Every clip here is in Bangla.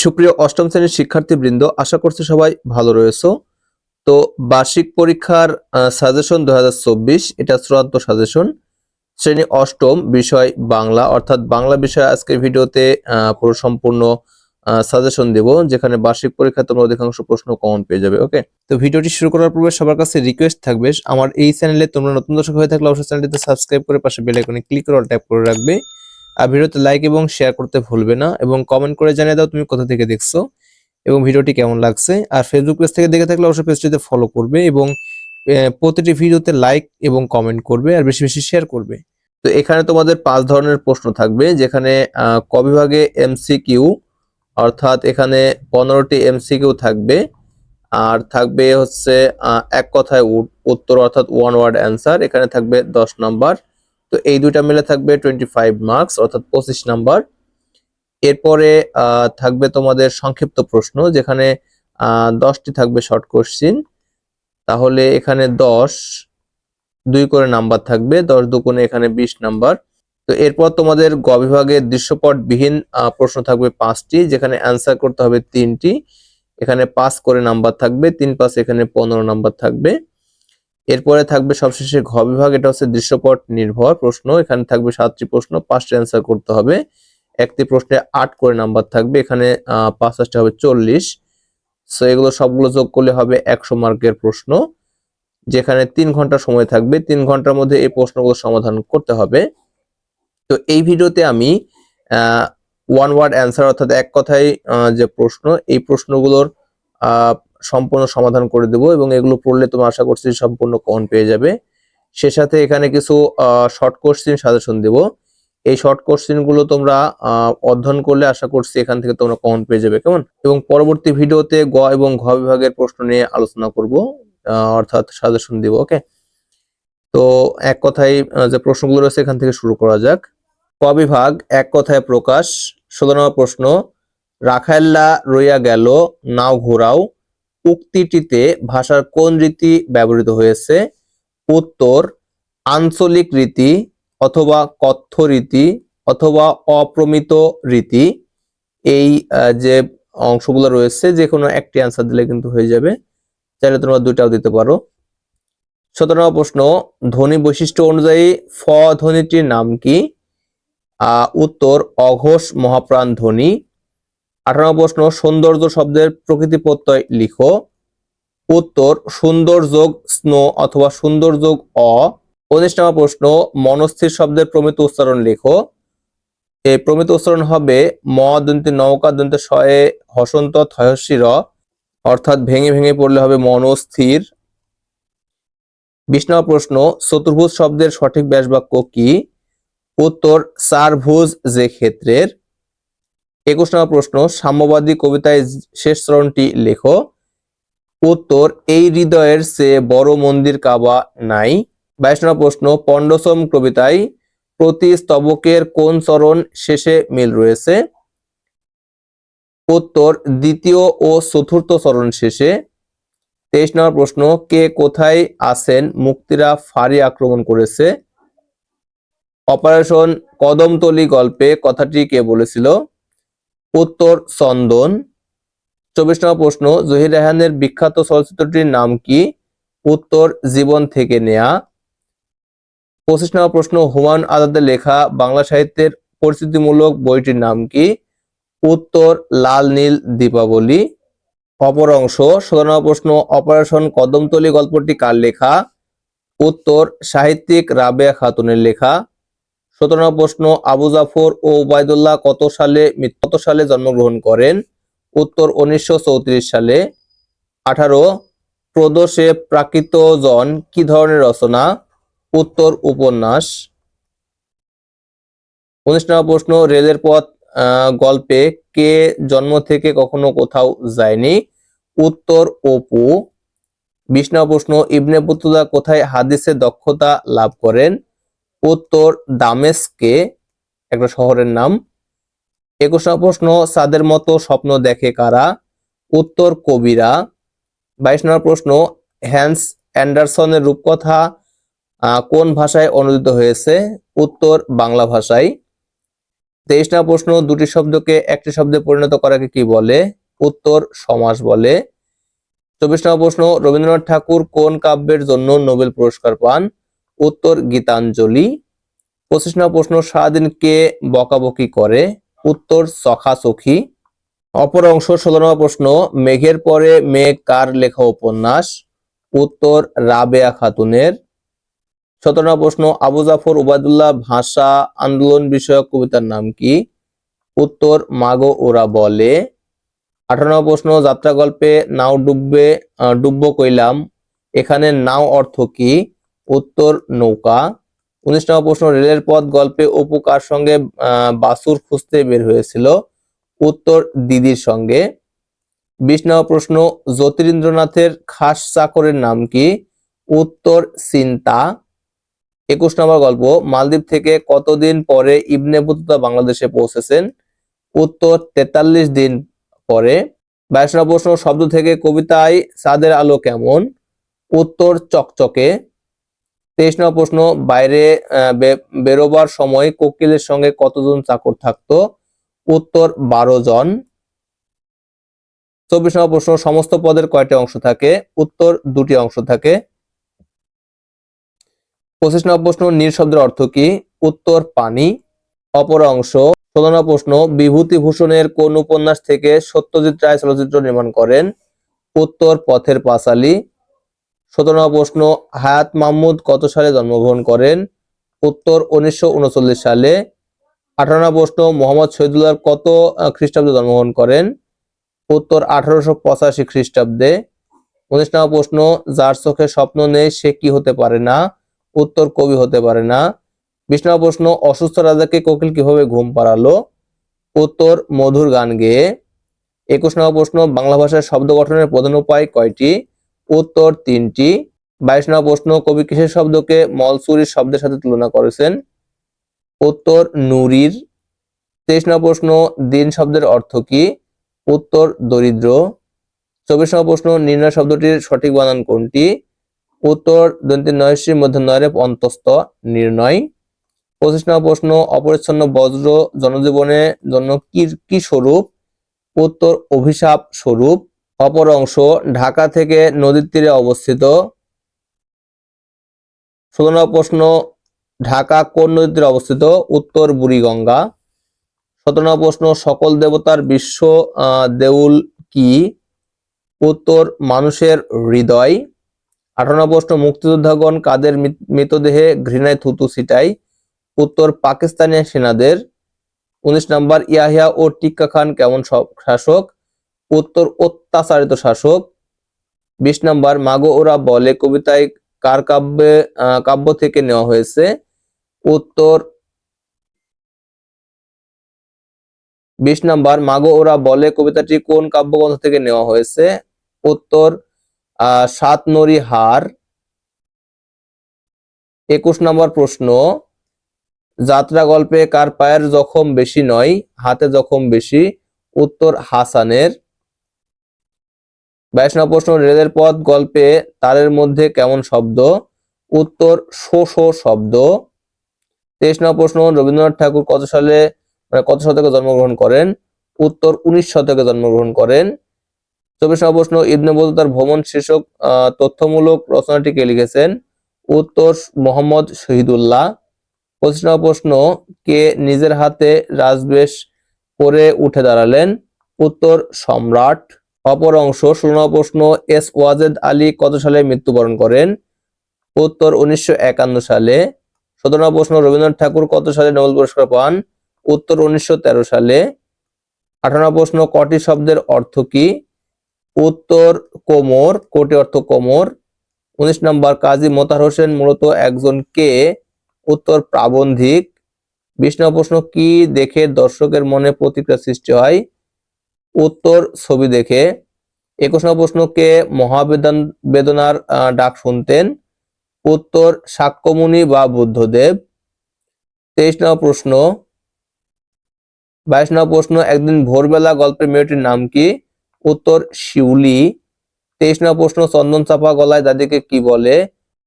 সুপ্রিয় অষ্টম শ্রেণির শিক্ষার্থীবৃন্দ, আশা করছি সবাই ভালো রয়েছো। তো বার্ষিক পরীক্ষার সাজেশন দু হাজার চব্বিশ, এটা চূড়ান্ত সাজেশন শ্রেণি অষ্টম, বিষয় বাংলা, অর্থাৎ বাংলা বিষয় আজকের ভিডিওতে পুরো সম্পূর্ণ সাজেশন দেব, যেখানে বার্ষিক পরীক্ষা তোমরা অধিকাংশ প্রশ্ন কমন পেয়ে যাবে ওকে তো ভিডিওটি শুরু করার পূর্বে সবার কাছে রিকোয়েস্ট থাকবে, আমার এই চ্যানেলে তোমরা নতুন দর্শক হয়ে থাকলে অবশ্যই চ্যানেলটিতে সাবস্ক্রাইব করে পাশে বেল আইকনে ক্লিক করে অল ট্যাপ করে রাখবে। ভিডিওতে লাইক এবং শেয়ার করতে ভুলবে না এবং কমেন্ট করে জানিয়ে দাও তুমি কোথা থেকে দেখছ এবং ভিডিওটি কেমন লাগছে। আর ফেসবুক পেজ থেকে দেখে থাকলে অবশ্যই পেজটিতে ফলো করবে এবং প্রতিটি ভিডিওতে লাইক এবং কমেন্ট করবে আর বেশি বেশি শেয়ার করবে। তো এখানে তোমাদের পাঁচ ধরনের প্রশ্ন থাকবে যেখানে ক বিভাগে এমসিকিউ অর্থাৎ এখানে পনেরোটি এমসিকিউ থাকবে। আর থাকবে হচ্ছে এক কথায় উত্তর অর্থাৎ ওয়ান ওয়ার্ড অ্যান্সার এখানে থাকবে দশ নাম্বার তো এই দুইটা মিলে থাকবে টোয়েন্টি ফাইভ মার্কস অর্থাৎ পঁচিশ নাম্বার এরপরে থাকবে তোমাদের সংক্ষিপ্ত প্রশ্ন, যেখানে দশটি থাকবে শর্ট কোশ্চিন তাহলে এখানে দশ, দুই করে নাম্বার থাকবে, দশ দুগুণে এখানে বিশ নাম্বার তো এরপর তোমাদের গ বিভাগের দৃশ্যপটবিহীন প্রশ্ন থাকবে পাঁচটি, যেখানে অ্যান্সার করতে হবে তিনটি। এখানে পাস করে নাম্বার থাকবে, তিন পাস এখানে পনেরো নাম্বার থাকবে। এরপরে থাকবে সবশেষে ঘ বিভাগ, এটা হচ্ছে দৃশ্যপট নির্ভর প্রশ্ন। এখানে থাকবে সাতটি প্রশ্ন, পাঁচটি অ্যান্সার করতে হবে। একটি প্রশ্নে আট করে নাম্বার থাকবে, এখানে পাঁচ পাঁচটা হবে চল্লিশ। সো এগুলো সবগুলো যোগ করলে হবে একশো মার্কের প্রশ্ন। যেখানে তিন ঘণ্টা সময় থাকবে, তিন ঘণ্টার মধ্যে এই প্রশ্নগুলো সমাধান করতে হবে। তো, এই ভিডিওতে আমি ওয়ান ওয়ার্ড অ্যান্সার অর্থাৎ এক কথায় যে প্রশ্ন, এই প্রশ্নগুলোর সম্পূর্ণ সমাধান করে দেব এবং এগুলো পড়লে তুমি আশা করছি সম্পূর্ণ কমন পেয়ে যাবে। সে সাথে এখানে কিছু শর্ট কোশ্চিন সাজেশন দেব। এই শর্ট কোশ্চিনগুলো তোমরা অধ্যয়ন করলে আশা করছি এখান থেকে তোমরা কমন পেয়ে যাবে, কেমন? এবং পরবর্তী ভিডিওতে গ এবং ঘ বিভাগের প্রশ্ন নিয়ে আলোচনা করব অর্থাৎ সাজেশন দিব, ওকে? তো এক কথায় যে প্রশ্নগুলো রয়েছে এখান থেকে শুরু করা যাক। ক বিভাগ, এক কথায় প্রকাশ, ষোলো নম্বর প্রশ্ন রাখাল্লা রইয়া গেল, নাও ঘোরাও। উক্তিটিতে ভাষার কোন রীতি ব্যবহৃত হয়েছে? উত্তর, আঞ্চলিক রীতি অথবা কথ্য রীতি অথবা অপ্রমিত রীতি। এই যে অংশগুলো রয়েছে যে কোনো একটি অ্যান্সার দিলে কিন্তু হয়ে যাবে। চাইলে তোমরা দুইটাও দিতে পারো। সতেরো নম্বর প্রশ্ন, ধ্বনি বৈশিষ্ট্য অনুযায়ী ফ ধ্বনিটির নাম কি? উত্তর, অঘোষ মহাপ্রাণ ধ্বনি। আঠারো প্রশ্ন, সৌন্দর্য শব্দের প্রকৃতি প্রত্যয় লিখো। উত্তর সুন্দর যোগ স্নো অথবা সুন্দর যোগ অ। উনিশ নম্বর প্রশ্ন, মনস্থির শব্দের প্রমিত উচ্চারণ লেখো। এই প্রমিত উচ্চারণ হবে ম দন্তে নৌকা দন্তে শয়ে হসন্ত থয়সী র অর্থাৎ ভেঙে ভেঙে পড়লে হবে মনস্থির। বিশ প্রশ্ন, চতুর্ভুজ শব্দের সঠিক ব্যাসবাক্য কি? উত্তর, চারভুজ যে ক্ষেত্রের। একুশ নম্বর প্রশ্ন, সাম্যবাদী কবিতায় শেষ চরণটি লেখো। উত্তর, এই হৃদয়ের চেয়ে বড় মন্দির কাবা নাই। বাইশ নম্বর প্রশ্ন, পণ্ডসম কবিতায় প্রতি স্তবকের কোন চরণ শেষে মিল রয়েছে? উত্তর, দ্বিতীয় ও চতুর্থ চরণ শেষে। তেইশ নম্বর প্রশ্ন, কে কোথায় আছেন মুক্তিরা ফাঁড়ি আক্রমণ করেছে? অপারেশন কদমতলি গল্পে কথাটি কে বলেছিল? উত্তর চন্দন। চব্বিশ নম্বর প্রশ্ন, জহির রেহানের বিখ্যাত চলচ্চিত্রটির নাম কি? উত্তর, জীবন থেকে নেয়া। পঁচিশ নম্বর প্রশ্ন, হুমায়ুন আজাদের লেখা বাংলা সাহিত্যের পরিচিতিমূলক বইটির নাম কি? উত্তর, লাল নীল দীপাবলি। অপর অংশ ষোলো নম্বর প্রশ্ন, অপারেশন কদমতলি গল্পটি কার লেখা? উত্তর, সাহিত্যিক রাবেয়া খাতুনের লেখা। সতেরো নম্বর প্রশ্ন, আবু জাফর ও উবায়দুল্লাহ কত সালে কত সালে জন্মগ্রহণ করেন? উত্তর, উনিশশো চৌত্রিশ সালে। আঠারো, প্রদোষে প্রাকৃত জন কি ধরনের রচনা? উত্তর, উপন্যাস। উনিশ নম্বর প্রশ্ন, রেলের পথ গল্পে কে জন্ম থেকে কখনো কোথাও যায়নি? উত্তর, অপু। বিশ নম্বর প্রশ্ন, ইবনে বতুতা কোথায় হাদিসে দক্ষতা লাভ করেন? উত্তর দামেস্কে একটা শহরের নাম। একুশ প্রশ্ন, সাদের মতো স্বপ্ন দেখে কারা? উত্তর, কবিরা। বাইশ নম্বর প্রশ্ন, হ্যান্স অ্যান্ডারসনের রূপকথা কোন ভাষায় অনুদিত হয়েছে? উত্তর, বাংলা ভাষায়। তেইশ নম্বর প্রশ্ন, দুটি শব্দকে একটি শব্দে পরিণত করাকে কি বলে? উত্তর, সমাস বলে। চব্বিশ নম্বর প্রশ্ন, রবীন্দ্রনাথ ঠাকুর কোন কাব্যের জন্য নোবেল পুরস্কার পান? উত্তর গীতাঞ্জলি। পঁচিশ নম্বর প্রশ্ন, সারাদিন কে বকাবকি করে? উত্তর সখাসখি অপর অংশ, ষোলো নম্বর প্রশ্ন, মেঘের পরে মেঘ কার লেখা উপন্যাস? উত্তর, রাবেয়া খাতুনের। সতেরো নম্বর প্রশ্ন, আবু জাফর উবাদুল্লাহ ভাষা আন্দোলন বিষয়ক কবিতার নাম কি? উত্তর, মাগো ওরা বলে। আঠারো নম্বর প্রশ্ন, যাত্রা গল্পে নাও ডুববে ডুবব কইলাম। এখানে নাও অর্থ কি? উত্তর নৌকা। উনিশ নম্বর প্রশ্ন, রেলের পথ গল্পে অপু কার সঙ্গে বাসুর খুঁজতে বের হয়েছিল? উত্তর, দিদির সঙ্গে। বিশ নম্বর প্রশ্ন জ্যোতিরিন্দ্রনাথের খাস চাকরের নাম কি? উত্তর, চিন্তা। একুশ নম্বর গল্প, মালদ্বীপ থেকে কতদিন পরে ইবনে বতুতা বাংলাদেশে পৌঁছেছেন? উত্তর, তেতাল্লিশ দিন পরে। বাইশ নম্বর প্রশ্ন, শব্দ থেকে কবিতায় চাঁদের আলো কেমন? উত্তর, চকচকে। তেইশ নম্বর প্রশ্ন, বাইরে বেরোবার সময় কোকিলের সঙ্গে কতজন চাকর থাকতো? উত্তর, বারো জন। চব্বিশ নম্বর প্রশ্ন, সমস্ত পদের কয়টি অংশ থাকে? উত্তর, দুটি অংশ থাকে। পঁচিশ নম্বর প্রশ্ন, নীল শব্দের অর্থ কি? উত্তর, পানি। অপর অংশ, ষোলো নম্বর প্রশ্ন বিভূতিভূষণের কোন উপন্যাস থেকে সত্যজিৎ রায় চলচ্চিত্র নির্মাণ করেন? উত্তর, পথের পাঁচালী। সতেরো প্রশ্ন, হায়াত মাহমুদ কত সালে জন্মগ্রহণ করেন? উত্তর, উনিশশো উনচল্লিশ সালে। আঠারো প্রশ্ন, মোহাম্মদ শহীদুল্লাহ কত খ্রিস্টাব্দে জন্মগ্রহণ করেন? উত্তর, আঠারোশো পঁচাশি খ্রিস্টাব্দে। উনিশ নম্বর প্রশ্ন, যার চোখে স্বপ্ন নেই, সে কি হতে পারে না? উত্তর, কবি হতে পারে না। বিশ নম্বর প্রশ্ন, অসুস্থ রাজাকে কোকিল কীভাবে ঘুম পাড়ালো? উত্তর, মধুর গান গেয়ে। একুশ নম্বর প্রশ্ন, বাংলা ভাষার শব্দ গঠনের প্রধান উপায় কয়টি? উত্তর তিনটি। বাইশ নম্বর প্রশ্ন, কবি কিসের শব্দকে মলসুরির শব্দের সাথে তুলনা করেছেন? উত্তর নুরির। তেইশ নম্বর প্রশ্ন, দিন শব্দের অর্থ কি? উত্তর দরিদ্র। চব্বিশ নম্বর প্রশ্ন, নির্ণয় শব্দটির সঠিক বানান কোনটি? উত্তর দন্তি নয়সীর মধ্যে নয়রে অন্তস্থ নির্ণয়। পঁচিশ নম্বর প্রশ্ন, অপরিচ্ছন্ন বজ্র জনজীবনের জন্য কি কি স্বরূপ? উত্তর অভিশাপ স্বরূপ। অপর অংশ ঢাকা থেকে নদীর তীরে অবস্থিত। ষোলো নম্বর প্রশ্ন, ঢাকা কোন নদীর তীরে অবস্থিত? উত্তর, বুড়িগঙ্গা। সতেরো নম্বর প্রশ্ন, সকল দেবতার বিশ্ব দেউল কি? উত্তর, মানুষের হৃদয়। আঠারো প্রশ্ন, মুক্তিযোদ্ধাগণ কাদের মৃতদেহে ঘৃণায় থুতু ছিটায় উত্তর পাকিস্তানি সেনাদের। উনিশ নম্বর, ইয়াহিয়া ও টিক্কা খান কেমন শাসক? উত্তর অত্যাচারিত শাসক। বিশ নাম্বার, মাগো ওরা বলে, কবিতায় কার কাব্যে কাব্য থেকে নেওয়া হয়েছে? উত্তর বিশ নাম্বার, মাগো ওরা বলে, কবিতাটি কোন কাব্যগ্রন্থ থেকে নেওয়া হয়েছে? উত্তর সাত নরি হার। একুশ নম্বর প্রশ্ন, যাত্রা গল্পে কার পায়ের জখম বেশি নয়, হাতে জখম বেশি? উত্তর, হাসানের। বাইশ নম্বর প্রশ্ন রেলের পথ গল্পে তারের মধ্যে কেমন শব্দ? উত্তর, শো শো শব্দ। তেইশ নম্বর প্রশ্ন, রবীন্দ্রনাথ ঠাকুর কত সালে মানে কত শতকে জন্মগ্রহণ করেন? উত্তর, উনিশ শতকে জন্মগ্রহণ করেন। চব্বিশ নম্বর প্রশ্ন, ইবনে বতুতার ভ্রমণ শীর্ষক তথ্যমূলক রচনাটি কে লিখেছেন? উত্তর, মোহাম্মদ শহীদুল্লাহ। পঁচিশ নম্বর প্রশ্ন, কে নিজের হাতে রাজবেশ পরে উঠে দাঁড়ালেন? উত্তর, সম্রাট। অপর অংশ ষোলো প্রশ্ন এস ওয়াজেদ আলী কত সালে মৃত্যুবরণ করেন? উত্তর উনিশশো একান্ন সালে। সতেরো প্রশ্ন, রবীন্দ্রনাথ ঠাকুর কত সালে নোবেল পুরস্কার পান? উত্তর উনিশশো তেরো সালে। আঠারো প্রশ্ন, কটি শব্দের অর্থ কি? উত্তর কোমর, কোটি অর্থ কোমর? উনিশ নম্বর, কাজী মোতার হোসেন মূলত একজন কে? উত্তর প্রাবন্ধিক। বিশ নম্বর প্রশ্ন, কি দেখে দর্শকের মনে প্রতিক্রিয়া সৃষ্টি হয়? উত্তর ছবি দেখে একুশ নম্বর প্রশ্ন কে মহাবেদন, বেদনার ডাক শুনতেন। উত্তর শাক্যমুনি বা বুদ্ধদেব। তেইশ নম্বর প্রশ্ন। বাইশ নম্বর প্রশ্ন, একদিন ভোরবেলা গল্পের মেয়েটির নাম কি? উত্তর, শিউলি। তেইশ নম্বর প্রশ্ন, চন্দন চাপা গলায় দাদিকে কি বলে?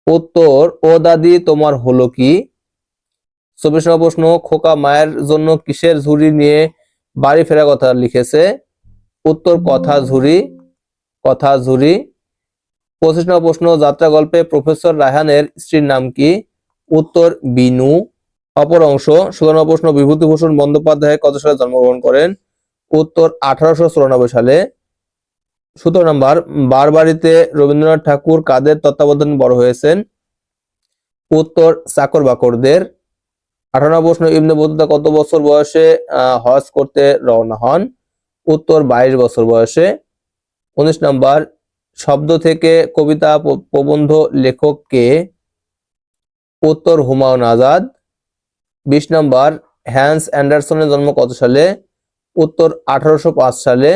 উত্তর, ও দাদি, তোমার হলো কি? চব্বিশ নম্বর প্রশ্ন, খোকা মায়ের জন্য কিসের ঝুড়ি নিয়ে বাড়ি ফেরার কথা লিখেছে? উত্তর কথা ঝুড়ি কথা ঝুরি। পঁচিশ নম্বর প্রশ্ন, যাত্রা গল্পে প্রফেসর রায়হানের স্ত্রীর নাম কি? উত্তর, বিনু। অপর অংশ ষোলো নম্বর প্রশ্ন, বিভূতিভূষণ বন্দ্যোপাধ্যায় কত সালে জন্মগ্রহণ করেন? উত্তর, আঠারোশো চুরানব্বই সালে। সতেরো নম্বর বারবাড়িতে রবীন্দ্রনাথ ঠাকুর কাদের তত্ত্বাবধানে বড় হয়েছেন? উত্তর, চাকর বাকরদের। আঠারো প্রশ্ন, ইবনে বতুতা কত বছর বয়সে হজ করতে রওনা হন? উত্তর বাইশ বছর বয়সে। উনিশ নম্বর, শব্দ থেকে কবিতা প্রবন্ধ লেখককে উত্তর হুমায়ুন আজাদ। বিশ নম্বর, হ্যান্স অ্যান্ডারসনের জন্ম কত সালে? উত্তর আঠারোশো পাঁচ সালে।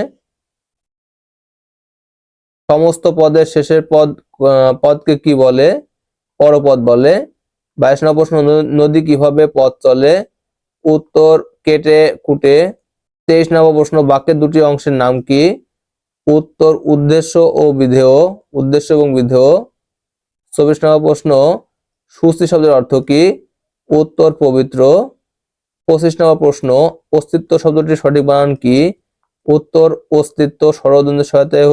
সমস্ত পদের শেষের পদ পদকে কি বলে? পরপদ বলে। বাইশ নম্বর প্রশ্ন, নদী কীভাবে পথ চলে? উত্তর, কেটে, কুটে। তেইশ নম্বর প্রশ্ন, বাক্যের দুটি অংশের নাম কি? উত্তর, উদ্দেশ্য ও বিধেয়। উদ্দেশ্য এবং বিধেয়। চব্বিশ নম্বর প্রশ্ন সুস্থি শব্দের অর্থ কি? উত্তর, পবিত্র। পঁচিশ নম্বর প্রশ্ন, অস্তিত্ব শব্দটির সঠিক বানান কি? উত্তর, অস্তিত্ব ষড়দন্তের সহায়তায়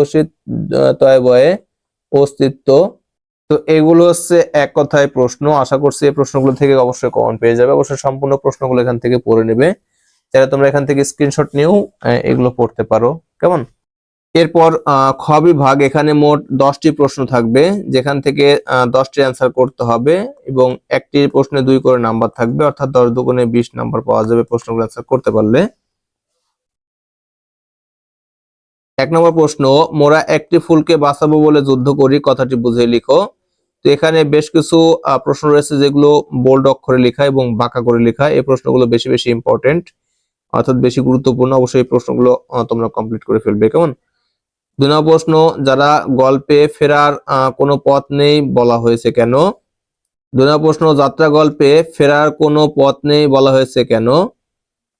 অস্তিত্ব। তো এগুলো হচ্ছে এক কথায় প্রশ্ন। আশা করছি এই প্রশ্নগুলো থেকে অবশ্যই কমন পেয়ে যাবে। অবশ্যই সম্পূর্ণ প্রশ্নগুলো এখান থেকে পড়ে নেবে। যারা তোমরা এখান থেকে স্ক্রিনশট নিয়েও এগুলো পড়তে পারো। কেমন? এরপর খ বিভাগ, এখানে মোট দশটি প্রশ্ন থাকবে, যেখান থেকে দশটি অ্যান্সার করতে হবে এবং একটি প্রশ্নে দুই করে নাম্বার থাকবে, অর্থাৎ দশ দুগুণে বিশ নাম্বার পাওয়া যাবে প্রশ্নগুলো অ্যান্সার করতে পারলে। এক নম্বর প্রশ্ন, মোরা একটি ফুলকে বাঁচাবো বলে যুদ্ধ করি, কথাটি বুঝে লিখো। তো এখানে বেশ কিছু প্রশ্ন রয়েছে যেগুলো বোল্ড অক্ষরে লেখা এবং বাঁকা করে লেখা, এই প্রশ্নগুলো বেশি বেশি ইম্পর্টেন্ট অর্থাৎ বেশি গুরুত্বপূর্ণ অবশ্যই প্রশ্নগুলো তোমরা কমপ্লিট করে ফেলবে, কেমন? দুই নম্বর প্রশ্ন, যারা গল্পে ফেরার কোনো পথ নেই বলা হয়েছে কেন? দুই নম্বর প্রশ্ন, যাত্রা গল্পে ফেরার কোনো পথ নেই বলা হয়েছে কেন?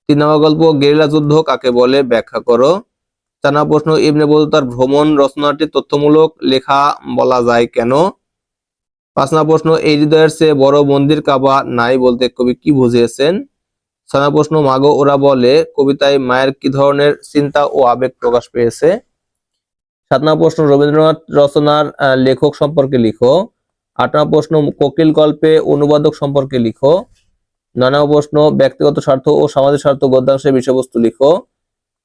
তিন নম্বর গল্প, গেরিলা যুদ্ধ কাকে বলে? ব্যাখ্যা করো। চার নম্বর প্রশ্ন, ইবনে বতুতার ভ্রমণ রচনাটি তথ্যমূলক লেখা বলা যায় কেন? পাঁচ নম্বর প্রশ্ন, এই হৃদয়ের চেয়ে বড় মন্দির কাবা নাই বলতে কবি কি বুঝিয়েছেন? নম্বর প্রশ্ন মাগো ওরা বলে, কবিতায় মায়ের কি ধরনের চিন্তা ও আবেগ প্রকাশ পেয়েছে? সাত নম্বর প্রশ্ন, রবীন্দ্রনাথ রচনার লেখক সম্পর্কে লিখো। আট নম্বর প্রশ্ন, কোকিল গল্পে অনুবাদক সম্পর্কে লিখো। নয় নম্বর প্রশ্ন, ব্যক্তিগত স্বার্থ ও সামাজিক স্বার্থ গদ্যাংশের বিষয়বস্তু লিখো।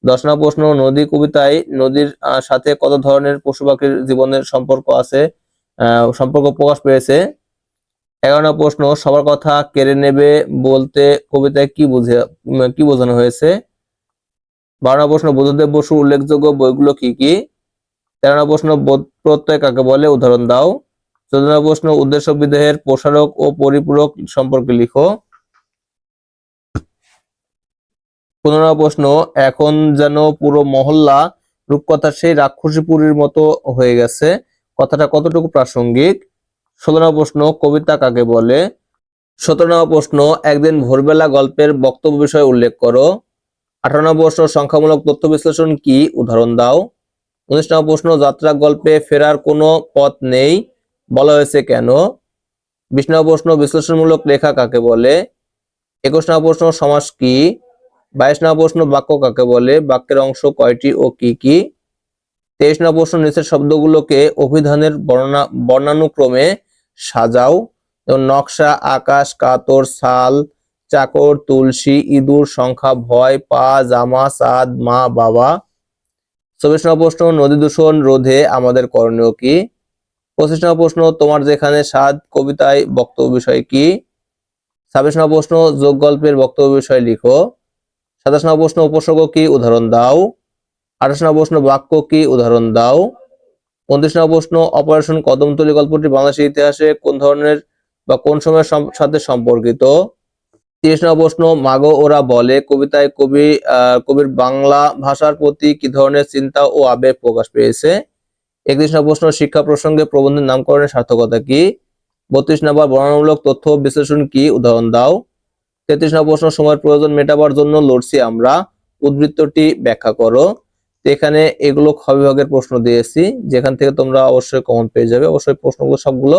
দশ নম্বর প্রশ্ন, নদী কবিতায় নদীর সাথে কত ধরনের পশু পাখির জীবনের সম্পর্ক আছে? সম্পর্ক প্রকাশ পেয়েছে। এগারো নম্বর প্রশ্ন, সবার কথা কেড়ে নেবে বলতে কবিতায় কি বুঝে কি বোঝানো হয়েছে? বারো নম্বর প্রশ্ন, বুদ্ধদেব বসু উল্লেখযোগ্য বইগুলো কি কি? তেরো নম্বর প্রশ্ন প্রত্যয় কাকে বলে? উদাহরণ দাও। চোদ্দ নম্বর প্রশ্ন, উদ্দেশ্য বিদেহের প্রসারক ও পরিপূরক সম্পর্কে লিখো। পনেরো নম্বর প্রশ্ন, এখন যেন পুরো মহল্লা রূপকথার সেই রাক্ষসীপুরীর মতো হয়ে গেছে। কথাটা কতটুকু প্রাসঙ্গিক? ষোলো নম্বর প্রশ্ন কবিতা কাকে বলে? সতেরো নম্বর প্রশ্ন, একদিন ভোরবেলা গল্পের বক্তব্য বিষয়ে উল্লেখ করো। আঠারো নম্বর প্রশ্ন, সংখ্যামূলক তথ্য বিশ্লেষণ কি? উদাহরণ দাও। উনিশ নম্বর প্রশ্ন, যাত্রা গল্পে ফেরার কোনো পথ নেই, বলা হয়েছে কেন? বিশ নম্বর প্রশ্ন, বিশ্লেষণমূলক লেখা কাকে বলে? একুশ নম্বর প্রশ্ন, সমাস কি? বাইশ নম্বর প্রশ্ন, বাক্য কাকে বলে? বাক্যের অংশ কয়টি ও কি কি? তেইশ নম্বর প্রশ্ন, নিচের শব্দগুলোকে অভিধানের বর্ণা বর্ণানুক্রমে সাজাও। যেমন নকশা, আকাশ, কাতর সাল চাকর, তুলসী, ইঁদুর সংখ্যা, ভয়, পা, জামা চাঁদ মা, বাবা। চব্বিশ নম্বর প্রশ্ন, নদী দূষণ রোধে আমাদের করণীয় কি? পঁচিশ নম্বর প্রশ্ন, তোমার যেখানে স্বাদ কবিতায় বক্তব্য বিষয় কি? ছাব্বিশ নম্বর প্রশ্ন, যোগ গল্পের বক্তব্য বিষয় লিখো। সাতাশ নম্বর প্রশ্ন, উপসর্গ কি? উদাহরণ দাও। আঠাশ নম্বর প্রশ্ন, বাক্য কি? উদাহরণ দাও। উনত্রিশ প্রশ্ন, অপারেশন কদমতলি গল্পটি বাংলাদেশের ইতিহাসে কোন ধরনের বা কোন সময়ের সাথে সম্পর্কিত? তিরিশ নম্বর প্রশ্ন, মাগো ওরা বলে, কবিতায় কবি কবির বাংলা ভাষার প্রতি কি ধরনের চিন্তা ও আবেগ প্রকাশ পেয়েছে? একত্রিশ নম্বর প্রশ্ন, শিক্ষা প্রসঙ্গে প্রবন্ধের নামকরণের সার্থকতা কি? বত্রিশ নম্বর, বর্ণনামূলক তথ্য বিশ্লেষণ কি? উদাহরণ দাও। তেত্রিশ নম্বর প্রশ্ন, সময়ের প্রয়োজন মেটাবার জন্য লড়ছি আমরা। উদ্বৃত্তটি ব্যাখ্যা করো। এখানে এগুলো খ বিভাগের প্রশ্ন দিয়েছি। যেখান থেকে তোমরা অবশ্যই কমন পেয়ে যাবে। অবশ্যই প্রশ্নগুলো সবগুলো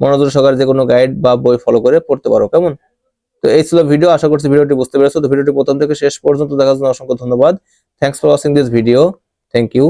মনোযোগ সহকারে যে কোনো গাইড বা বই ফলো করে পড়তে পারো। কেমন? তো এই ছিল ভিডিও আশা করছি ভিডিওটি বুঝতে পেরেছ। তো ভিডিওটি প্রথম থেকে শেষ পর্যন্ত দেখার জন্য অসংখ্য ধন্যবাদ। Thanks for watching this video thank you